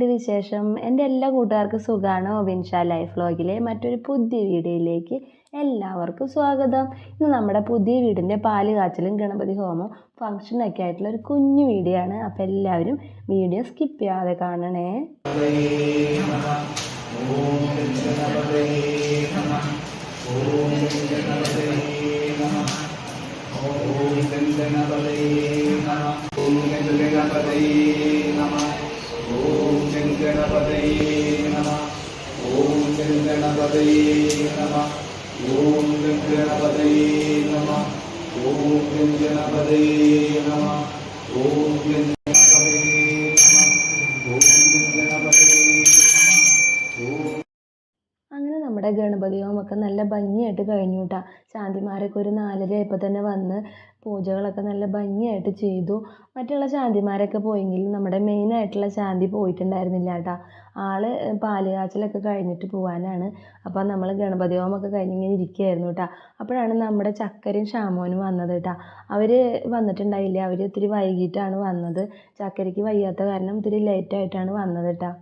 എന്തൊക്കെയുണ്ട് വിശേഷം? എന്റെ എല്ലാ കൂട്ടുകാർക്കും സുഖമാണ് ഒബിൻഷ ലൈഫ് വ്ലോഗിലെ മറ്റൊരു പുതിയ വീഡിയോയിലേക്ക് എല്ലാവർക്കും സ്വാഗതം. ഇന്ന് നമ്മുടെ പുതിയ വീടിന്റെ പാൽ കാച്ചലും ഗണപതി ഹോമം ഫംഗ്ഷനൊക്കെ ആയിട്ടുള്ള ഒരു കുഞ്ഞു വീഡിയോ ആണ്. അപ്പോൾ എല്ലാവരും വീഡിയോ സ്കിപ്പ് ചെയ്യാതെ കാണണേ. ഓം ഗണപതയേ നമ. ഓം ഗണപതയേ നമ. ഓം ഗണപതയേ നമ. ഓം ഗണപതയേ നമ. ഓം ഗണപതയേ നമ. ഓം ഗണപതി ഹോമൊക്കെ നല്ല ഭംഗിയായിട്ട് കഴിഞ്ഞു കേട്ടോ ശാന്തിമാരൊക്കെ ഒരു നാലര ആയപ്പോൾ തന്നെ വന്ന് പൂജകളൊക്കെ നല്ല ഭംഗിയായിട്ട് ചെയ്തു. മറ്റുള്ള ശാന്തിമാരൊക്കെ പോയെങ്കിലും നമ്മുടെ മെയിനായിട്ടുള്ള ശാന്തി പോയിട്ടുണ്ടായിരുന്നില്ല കേട്ടോ ആൾ പാൽ കഴിഞ്ഞിട്ട് പോകാനാണ് അപ്പോൾ നമ്മൾ ഗണപതി ഹോമൊക്കെ കഴിഞ്ഞ് ഇങ്ങനെ ഇരിക്കുകയായിരുന്നു കേട്ടോ അപ്പോഴാണ് നമ്മുടെ ചക്കരയും ഷാമോനും വന്നത് കേട്ടോ അവർ വന്നിട്ടുണ്ടായില്ല? അവർ ഇത്തിരി വൈകിട്ടാണ് വന്നത്. ചക്കരയ്ക്ക് വയ്യാത്ത കാരണം ഇത്തിരി ലേറ്റായിട്ടാണ് വന്നത് കേട്ടോ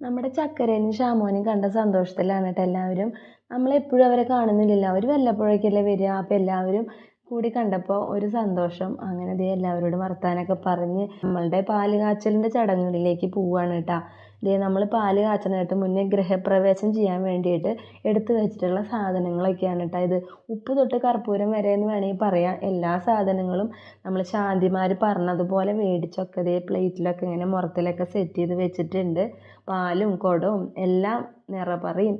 നമ്മുടെ ചക്കരേനും ഷാമോനും കണ്ട സന്തോഷത്തിലാണ് കേട്ടോ എല്ലാവരും. നമ്മളെപ്പോഴും അവരെ കാണുന്നില്ലല്ലോ. അവർ വല്ലപ്പോഴേക്കല്ലേ വരിക? അപ്പോൾ എല്ലാവരും കൂടി കണ്ടപ്പോൾ ഒരു സന്തോഷം. അങ്ങനെ ദേ എല്ലാവരോടും വർത്താനൊക്കെ പറഞ്ഞ് നമ്മളുടെ പാൽ കാച്ചലിന്റെ ചടങ്ങുകളിലേക്ക് പോവുകയാണ് കേട്ടോ. ദേ നമ്മൾ പാൽ കാച്ചണായിട്ട് മുന്നേ ഗൃഹപ്രവേശം ചെയ്യാൻ വേണ്ടിയിട്ട് എടുത്തു വെച്ചിട്ടുള്ള സാധനങ്ങളൊക്കെയാണ് കേട്ടോ ഇത്. ഉപ്പ് തൊട്ട് കർപ്പൂരം വരെ എന്ന് വേണമെങ്കിൽ പറയാം. എല്ലാ സാധനങ്ങളും നമ്മൾ ശാന്തിമാർ പറഞ്ഞതുപോലെ മേടിച്ചൊക്കെ ഇതേ പ്ലേറ്റിലൊക്കെ ഇങ്ങനെ മുറത്തിലൊക്കെ സെറ്റ് ചെയ്ത് വെച്ചിട്ടുണ്ട്. പാലും കുടവും എല്ലാം നിറപറയും.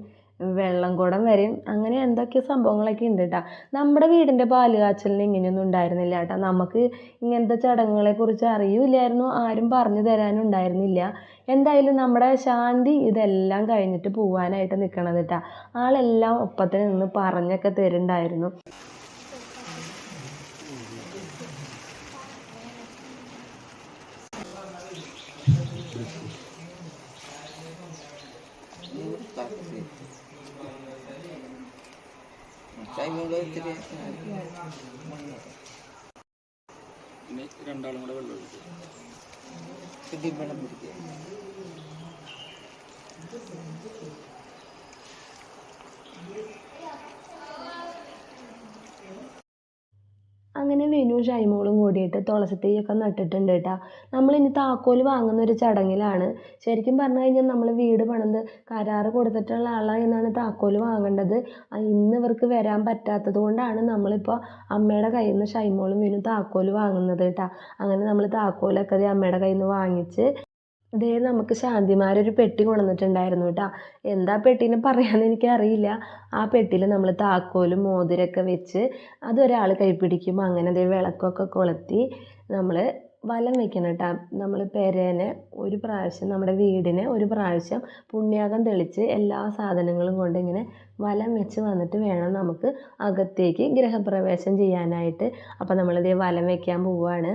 വെള്ളം കുടം വരെയും അങ്ങനെ എന്തൊക്കെയോ സംഭവങ്ങളൊക്കെ ഉണ്ട് കേട്ടോ നമ്മുടെ വീടിന്റെ പാൽ കാച്ചലിന് ഇങ്ങനെയൊന്നും ഉണ്ടായിരുന്നില്ല കേട്ടോ നമുക്ക് ഇങ്ങനത്തെ ചടങ്ങുകളെ കുറിച്ച് അറിയില്ലായിരുന്നു. ആരും പറഞ്ഞു തരാനും ഉണ്ടായിരുന്നില്ല എന്തായാലും നമ്മുടെ ശാന്തി ഇതെല്ലാം കഴിഞ്ഞിട്ട് പോവാനായിട്ട് നിൽക്കണത് കേട്ടോ ആളെല്ലാം ഒപ്പത്തിന് നിന്ന് പറഞ്ഞൊക്കെ തരുന്നുണ്ടായിരുന്നു. ഇനി രണ്ടാളും കൂടെ വെള്ളം ഒഴിക്കും. അങ്ങനെ വിനു ഷൈമോളും കൂടിയിട്ട് തുളസി തൈയൊക്കെ നട്ടിട്ടുണ്ട് കേട്ടോ. നമ്മളിനി താക്കോൽ വാങ്ങുന്ന ഒരു ചടങ്ങിലാണ്. ശരിക്കും പറഞ്ഞു കഴിഞ്ഞാൽ നമ്മൾ വീട് പണിത് കരാറ് കൊടുത്തിട്ടുള്ള ആളാണ് എന്നാണ് താക്കോൽ വാങ്ങേണ്ടത്. ഇന്ന് ഇവർക്ക് വരാൻ പറ്റാത്തത് കൊണ്ടാണ് നമ്മളിപ്പോൾ അമ്മയുടെ കയ്യിൽ നിന്ന് ഷൈമോളും വിനു താക്കോൽ വാങ്ങുന്നത് കേട്ടോ. അങ്ങനെ നമ്മൾ താക്കോലൊക്കെ അമ്മയുടെ കയ്യിൽ നിന്ന് വാങ്ങിച്ച് ദേ നമുക്ക് ശാന്തിമാരൊരു പെട്ടി കൊണ്ടുവന്നിട്ടുണ്ടായിരുന്നു കേട്ടോ. എന്താ പെട്ടീനെ പറയാമെന്ന് എനിക്കറിയില്ല. ആ പെട്ടിയിൽ നമ്മൾ താക്കോലും മോതിരമൊക്കെ വെച്ച് അതൊരാൾ കൈപ്പിടിക്കും. അങ്ങനെ അതേ വിളക്കൊക്കെ കൊളുത്തി നമ്മൾ വലം വെക്കണം കേട്ടോ. നമ്മൾ പെരേനെ ഒരു പ്രാവശ്യം നമ്മുടെ വീടിനെ ഒരു പ്രാവശ്യം പുണ്യാകം തെളിച്ച് എല്ലാ സാധനങ്ങളും കൊണ്ട് ഇങ്ങനെ വലം വെച്ച് വന്നിട്ട് വേണം നമുക്ക് അകത്തേക്ക് ഗ്രഹപ്രവേശം ചെയ്യാനായിട്ട്. അപ്പോൾ നമ്മളിതേ വലം വെക്കാൻ പോവുകയാണ്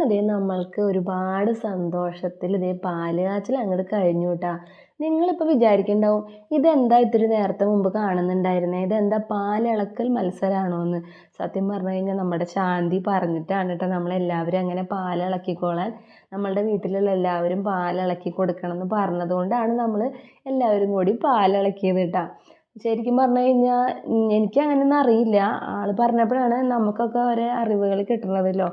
അങ്ങനെ ദേ നമ്മൾക്ക് ഒരുപാട് സന്തോഷത്തിൽ ഇതേ പാൽ കാച്ചിൽ അങ്ങോട്ട് കഴിഞ്ഞു കേട്ടാ നിങ്ങളിപ്പോൾ വിചാരിക്കുന്നുണ്ടാവും ഇതെന്താ ഇത്തിരി നേരത്തെ മുമ്പ് കാണുന്നുണ്ടായിരുന്നേ? ഇതെന്താ പാലിളക്കൽ മത്സരമാണോ എന്ന് സത്യം പറഞ്ഞു കഴിഞ്ഞാൽ നമ്മുടെ ശാന്തി പറഞ്ഞിട്ടാണ് കേട്ടോ നമ്മളെല്ലാവരും അങ്ങനെ പാലിളക്കിക്കോളാൻ നമ്മളുടെ വീട്ടിലുള്ള എല്ലാവരും പാലിളക്കി കൊടുക്കണം എന്ന് പറഞ്ഞതുകൊണ്ടാണ് നമ്മൾ എല്ലാവരും കൂടി പാലിളക്കിയത് കേട്ടോ ശരിക്കും പറഞ്ഞു കഴിഞ്ഞാൽ എനിക്ക് അങ്ങനെയൊന്നും അറിയില്ല. ആൾ പറഞ്ഞപ്പോഴാണ് നമുക്കൊക്കെ ഓരോ അറിവുകൾ കിട്ടുന്നതല്ലോ.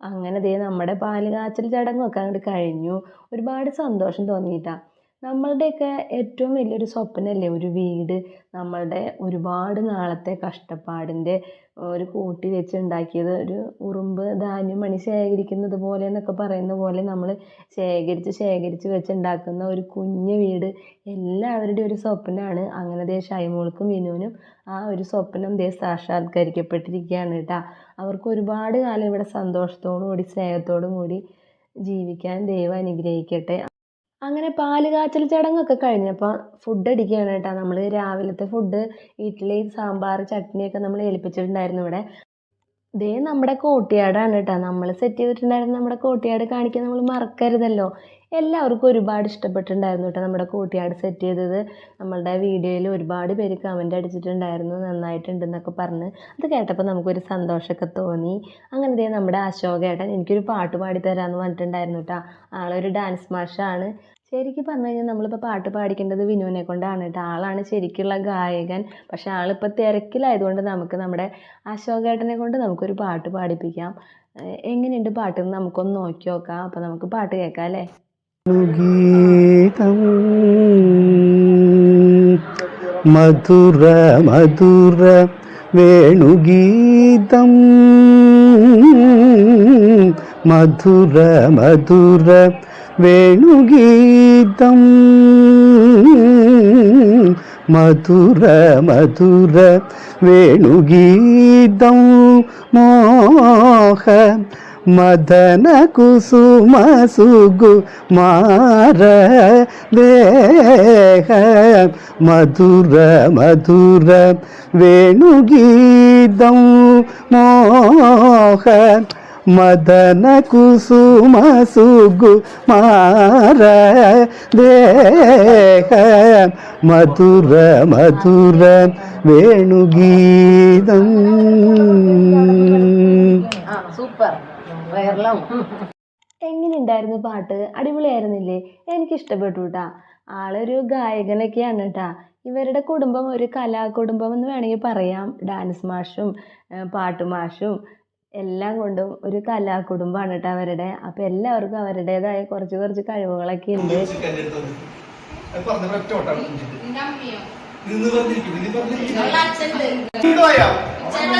അങ്ങനെ ദേ നമ്മുടെ പാൽ കാച്ചൽ ചടങ്ങൊക്കെ അങ്ങോട്ട് കഴിഞ്ഞു. ഒരുപാട് സന്തോഷം തോന്നിയിട്ടാ. നമ്മളുടെയൊക്കെ ഏറ്റവും വലിയൊരു സ്വപ്നമല്ലേ ഒരു വീട് നമ്മളുടെ ഒരുപാട് നാളത്തെ കഷ്ടപ്പാടിന്റെ ഒരു കൂട്ടി വെച്ച് ഉണ്ടാക്കിയത് ഒരു ഉറുമ്പ് ധാന്യം മണി ശേഖരിക്കുന്നത് പോലെ എന്നൊക്കെ പറയുന്ന പോലെ നമ്മൾ ശേഖരിച്ച് ശേഖരിച്ച് വെച്ച് ഉണ്ടാക്കുന്ന ഒരു കുഞ്ഞു വീട് എല്ലാവരുടെയും ഒരു സ്വപ്നമാണ്. അങ്ങനെ ദേ ഷൈമോൾക്കും വിനുവിനും ആ ഒരു സ്വപ്നം ദേ സാക്ഷാത്കരിക്കപ്പെട്ടിരിക്കുകയാണ് കേട്ടോ. അവർക്ക് ഒരുപാട് കാലം ഇവിടെ സന്തോഷത്തോടു കൂടി സ്നേഹത്തോടും കൂടി ജീവിക്കാൻ ദൈവം അനുഗ്രഹിക്കട്ടെ. അങ്ങനെ പാൽ കാച്ചൽ ചടങ്ങൊക്കെ കഴിഞ്ഞപ്പോൾ ഫുഡ് അടിക്കുകയാണ് കേട്ടോ. നമ്മൾ രാവിലത്തെ ഫുഡ് ഇഡ്ഡലി സാമ്പാർ ചട്നിയൊക്കെ നമ്മൾ ഏൽപ്പിച്ചിട്ടുണ്ടായിരുന്നു ഇവിടെ. ദേ നമ്മുടെ കോട്ടിയാടാണ് കേട്ടോ. നമ്മൾ സെറ്റ് ചെയ്തിട്ടുണ്ടായിരുന്ന നമ്മുടെ കോട്ടിയാട് കാണിക്കാൻ നമ്മൾ മറക്കരുതല്ലോ. എല്ലാവർക്കും ഒരുപാട് ഇഷ്ടപ്പെട്ടിട്ടുണ്ടായിരുന്നു കേട്ടോ നമ്മുടെ കോട്ടിയാട് സെറ്റ് ചെയ്തത്. നമ്മളുടെ വീഡിയോയിൽ ഒരുപാട് പേര് കമന്റ് അടിച്ചിട്ടുണ്ടായിരുന്നു നന്നായിട്ടുണ്ടെന്നൊക്കെ പറഞ്ഞ്. അത് കേട്ടപ്പോൾ നമുക്കൊരു സന്തോഷമൊക്കെ തോന്നി. അങ്ങനെ ദേ നമ്മുടെ അശോകേട്ടൻ എനിക്കൊരു പാട്ട് പാടി തരാമെന്ന് പറഞ്ഞിട്ടുണ്ടായിരുന്നു കേട്ടോ. ആളൊരു ഡാൻസ് മാഷാണ് ശരിക്കും പറഞ്ഞു കഴിഞ്ഞാൽ നമ്മളിപ്പോൾ പാട്ട് പാടിക്കേണ്ടത് വിനുവിനെ കൊണ്ടാണ് കേട്ടോ. ആളാണ് ശരിക്കുള്ള ഗായകൻ. പക്ഷേ ആളിപ്പോൾ തിരക്കിലായതുകൊണ്ട് നമുക്ക് നമ്മുടെ അശോകേട്ടനെ കൊണ്ട് നമുക്കൊരു പാട്ട് പാടിപ്പിക്കാം. എങ്ങനെയുണ്ട് പാട്ട് നമുക്കൊന്ന് നോക്കി നോക്കാം. അപ്പോൾ നമുക്ക് പാട്ട് കേൾക്കാം അല്ലേ? గీతం. మధుర మధుర వేణుగీతం. మధుర మధుర వేణుగీతం. మధుర మధుర వేణుగీతం. మోహ మదన కుసుమ సుగు మార దేహ మధుర మధుర వేణుగీతం మోహ మదన కుసుమ సుగు మార దేహ మధుర మధుర వేణుగీతం വേണുഗീതം എങ്ങനെയുണ്ടായിരുന്നു പാട്ട്? അടിപൊളിയായിരുന്നില്ലേ? എനിക്ക് ഇഷ്ടപ്പെട്ടു കേട്ടാ ആളൊരു ഗായകനൊക്കെയാണ് കേട്ടാ ഇവരുടെ കുടുംബം ഒരു കലാകുടുംബം എന്ന് വേണമെങ്കിൽ പറയാം. ഡാൻസ് മാഷും പാട്ട് മാഷും എല്ലാം കൊണ്ടും ഒരു കലാകുടുംബമാണ് കേട്ടോ അവരുടെ. അപ്പോൾ എല്ലാവർക്കും അവരുടേതായ കുറച്ച് കുറച്ച് കഴിവുകളൊക്കെ ഉണ്ട്. അതേപോലെ ചേട്ടനെ കണ്ടത് അവിടെ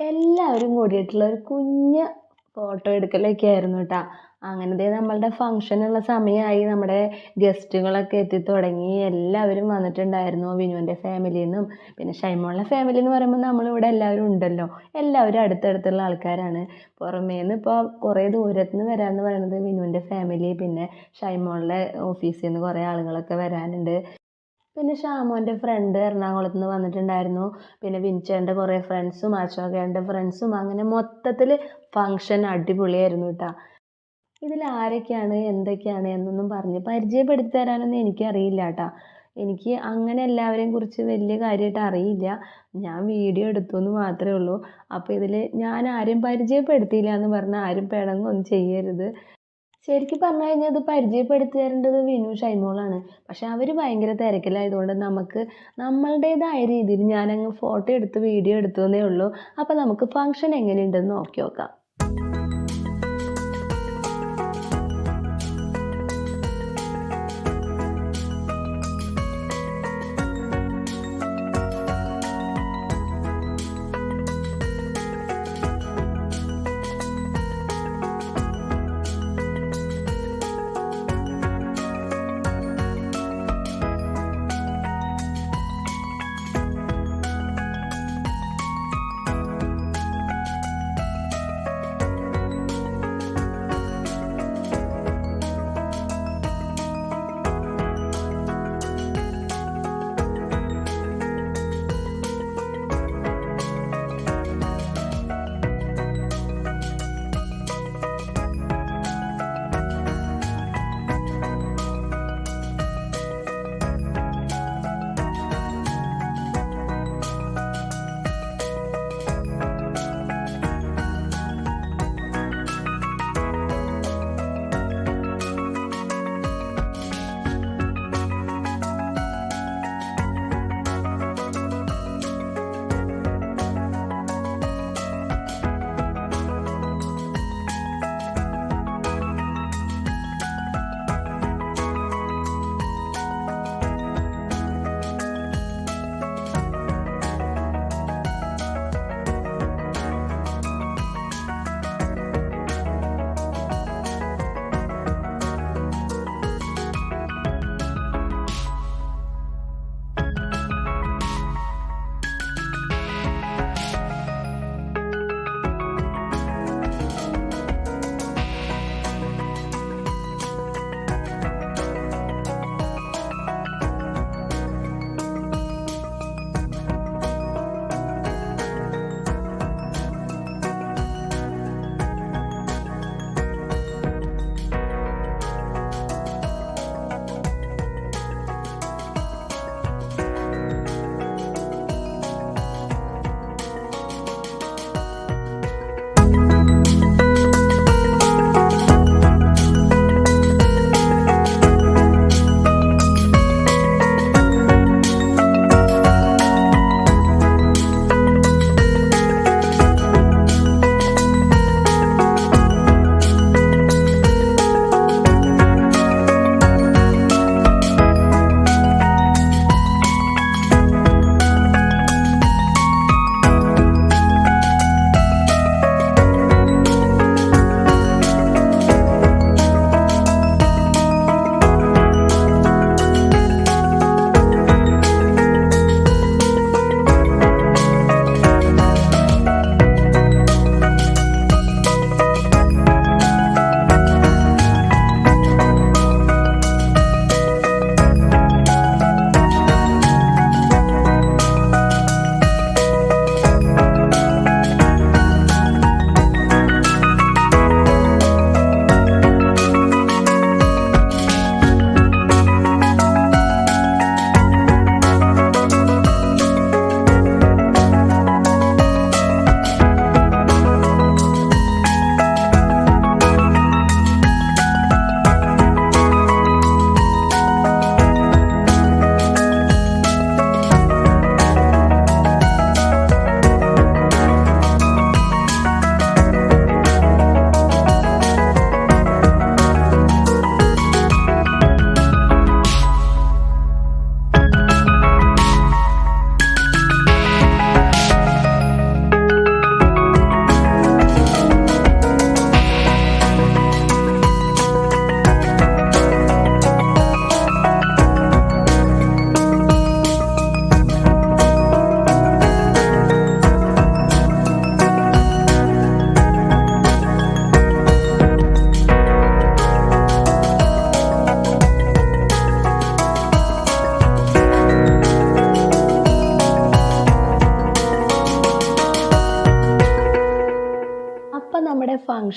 എല്ലാവരും കൂടിയിട്ടുള്ള ഒരു കുഞ്ഞ് ഫോട്ടോ എടുക്കലൊക്കെ ആയിരുന്നു കേട്ടോ അങ്ങനെ ദേ നമ്മളുടെ ഫംഗ്ഷനുള്ള സമയമായി നമ്മുടെ ഗസ്റ്റുകളൊക്കെ എത്തി തുടങ്ങി. എല്ലാവരും വന്നിട്ടുണ്ടായിരുന്നു വിനുവിന്റെ ഫാമിലിയിൽ നിന്നും പിന്നെ ഷൈമോളുടെ ഫാമിലി എന്ന് പറയുമ്പോൾ നമ്മളിവിടെ എല്ലാവരും ഉണ്ടല്ലോ. എല്ലാവരും അടുത്തടുത്തുള്ള ആൾക്കാരാണ്. പുറമേ നിന്ന് ഇപ്പോൾ കുറേ ദൂരത്ത് നിന്ന് വരാമെന്ന് പറയുന്നത് വിനുവിന്റെ ഫാമിലി പിന്നെ ഷൈമോളുടെ ഓഫീസിൽ നിന്ന് കുറേ ആളുകളൊക്കെ വരാനുണ്ട്. പിന്നെ ഷാമോന്റെ ഫ്രണ്ട് എറണാകുളത്ത് നിന്ന് വന്നിട്ടുണ്ടായിരുന്നു. പിന്നെ വിൻചേന്റെ കുറേ ഫ്രണ്ട്സും അശോകേന്റെ ഫ്രണ്ട്സും അങ്ങനെ മൊത്തത്തിൽ ഫങ്ഷൻ അടിപൊളിയായിരുന്നു കേട്ടോ ഇതിൽ ആരൊക്കെയാണ് എന്തൊക്കെയാണ് എന്നൊന്നും പറഞ്ഞ് പരിചയപ്പെടുത്തി തരാനൊന്നും എനിക്കറിയില്ല കേട്ടോ എനിക്ക് അങ്ങനെ എല്ലാവരെയും കുറിച്ച് വലിയ കാര്യമായിട്ട് അറിയില്ല. ഞാൻ വീഡിയോ എടുത്തു എന്ന് മാത്രമേ ഉള്ളൂ. അപ്പോൾ ഇതിൽ ഞാൻ ആരെയും പരിചയപ്പെടുത്തിയില്ല എന്ന് പറഞ്ഞാൽ ആരും പിണങ്ങൊന്നും ചെയ്യരുത്. ശരിക്കും പറഞ്ഞു കഴിഞ്ഞാൽ ഇത് പരിചയപ്പെടുത്തി തരേണ്ടത് വിനു ഷൈമോളാണ്. പക്ഷെ അവർ ഭയങ്കര തിരക്കിലായതുകൊണ്ട് നമുക്ക് നമ്മളുടേതായ രീതിയിൽ ഞാനങ്ങ് ഫോട്ടോ എടുത്ത് വീഡിയോ എടുത്തു എന്നേ ഉള്ളൂ. അപ്പോൾ നമുക്ക് ഫംഗ്ഷൻ എങ്ങനെയുണ്ടെന്ന് നോക്കി നോക്കാം.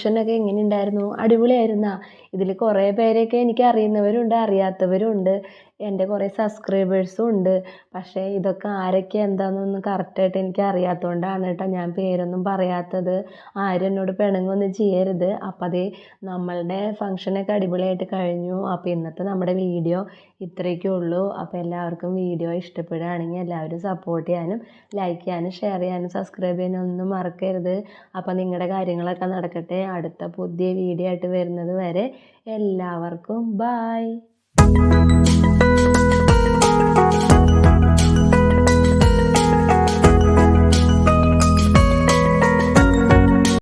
ഫങ്ഷനൊക്കെ എങ്ങനെ ഉണ്ടായിരുന്നു അടിപൊളിയായിരുന്നാ? ഇതിൽ കുറേ പേരെയൊക്കെ എനിക്ക് അറിയുന്നവരുണ്ട് അറിയാത്തവരുണ്ട്. എന്റെ കുറേ സബ്സ്ക്രൈബേഴ്സും ഉണ്ട്. പക്ഷേ ഇതൊക്കെ ആരൊക്കെ എന്താണെന്നൊന്നും കറക്റ്റായിട്ട് എനിക്ക് അറിയാത്തതുകൊണ്ടാണ് കേട്ടോ ഞാൻ പേരൊന്നും പറയാത്തത്. ആരും എന്നോട് പിണങ്ങൊന്നും ചെയ്യരുത്. അപ്പം അതേ നമ്മളുടെ ഫങ്ഷനൊക്കെ അടിപൊളിയായിട്ട് കഴിഞ്ഞു. അപ്പോൾ ഇന്നത്തെ നമ്മുടെ വീഡിയോ ഇത്രയൊക്കെ ഉള്ളൂ. അപ്പോൾ എല്ലാവർക്കും വീഡിയോ ഇഷ്ടപ്പെടുകയാണെങ്കിൽ എല്ലാവരും സപ്പോർട്ട് ചെയ്യാനും ലൈക്ക് ചെയ്യാനും ഷെയർ ചെയ്യാനും സബ്സ്ക്രൈബ് ചെയ്യാനും ഒന്നും മറക്കരുത്. അപ്പോൾ നിങ്ങളുടെ കാര്യങ്ങളൊക്കെ നടക്കട്ടെ. അടുത്ത പുതിയ വീഡിയോ ആയിട്ട് വരുന്നത് വരെ എല്ലാവർക്കും ബായ്